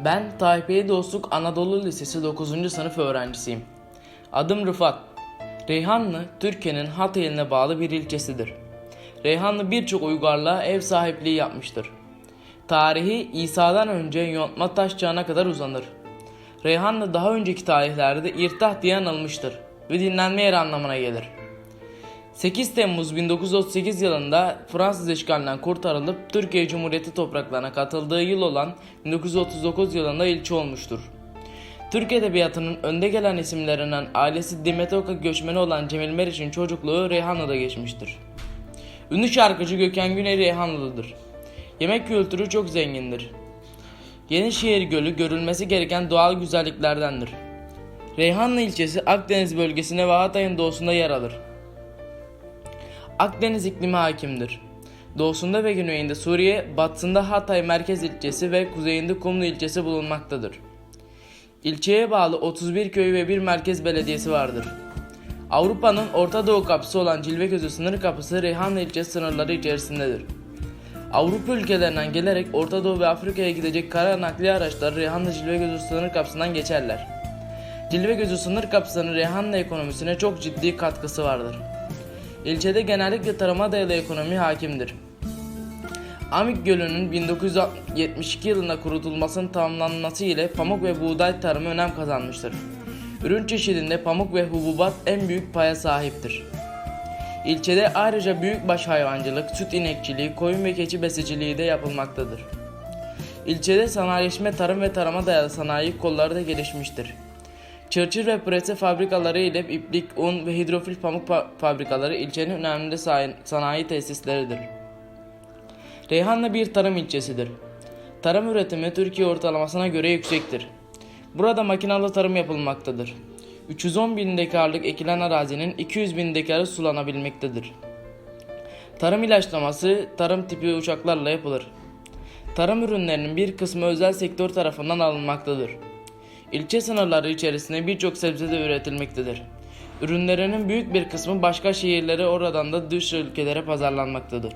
Ben Taipei Dostluk Anadolu Lisesi 9. sınıf öğrencisiyim. Adım Rıfat. Reyhanlı, Türkiye'nin iline bağlı bir ilçesidir. Reyhanlı birçok uygarlığa ev sahipliği yapmıştır. Tarihi İsa'dan önce yontma taş çağına kadar uzanır. Reyhanlı daha önceki tarihlerde İrtah diye anılmıştır ve dinlenme yeri anlamına gelir. 8 Temmuz 1938 yılında Fransız işgalinden kurtarılıp Türkiye Cumhuriyeti topraklarına katıldığı yıl olan 1939 yılında ilçe olmuştur. Türk Edebiyatı'nın önde gelen isimlerinden ailesi Demet Oka göçmeni olan Cemil Meriç'in çocukluğu Reyhanlı'da geçmiştir. Ünlü şarkıcı Gökhan Güney Reyhanlı'dır. Yemek kültürü çok zengindir. Yenişehir Gölü görülmesi gereken doğal güzelliklerdendir. Reyhanlı ilçesi Akdeniz bölgesine ve Hatay'ın doğusunda yer alır. Akdeniz iklimi hakimdir. Doğusunda ve güneyinde Suriye, batısında Hatay merkez ilçesi ve kuzeyinde Kumlu ilçesi bulunmaktadır. İlçeye bağlı 31 köy ve bir merkez belediyesi vardır. Avrupa'nın Orta Doğu kapısı olan Cilvegözü sınır kapısı Reyhanlı ilçesi sınırları içerisindedir. Avrupa ülkelerinden gelerek Orta Doğu ve Afrika'ya gidecek kara nakliye araçları Reyhanlı Cilvegözü sınır kapısından geçerler. Cilvegözü sınır kapısının Reyhanlı ekonomisine çok ciddi katkısı vardır. İlçede genellikle tarıma dayalı ekonomi hakimdir. Amik Gölü'nün 1972 yılında kurutulmasının tamamlanması ile pamuk ve buğday tarımı önem kazanmıştır. Ürün çeşidinde pamuk ve hububat en büyük paya sahiptir. İlçede ayrıca büyükbaş hayvancılık, süt inekçiliği, koyun ve keçi besiciliği de yapılmaktadır. İlçede sanayileşme, tarım ve tarıma dayalı sanayi kolları da gelişmiştir. Çırçır ve prese fabrikaları ile iplik, un ve hidrofil pamuk fa- fabrikaları ilçenin önemli sanayi tesisleridir. Reyhanlı bir tarım ilçesidir. Tarım üretimi Türkiye ortalamasına göre yüksektir. Burada makinalı tarım yapılmaktadır. 310 bin dekarlık ekilen arazinin 200 bin dekarı sulanabilmektedir. Tarım ilaçlaması tarım tipi uçaklarla yapılır. Tarım ürünlerinin bir kısmı özel sektör tarafından alınmaktadır. İlçe sınırları içerisinde birçok sebze de üretilmektedir. Ürünlerinin büyük bir kısmı başka şehirlere oradan da dış ülkelere pazarlanmaktadır.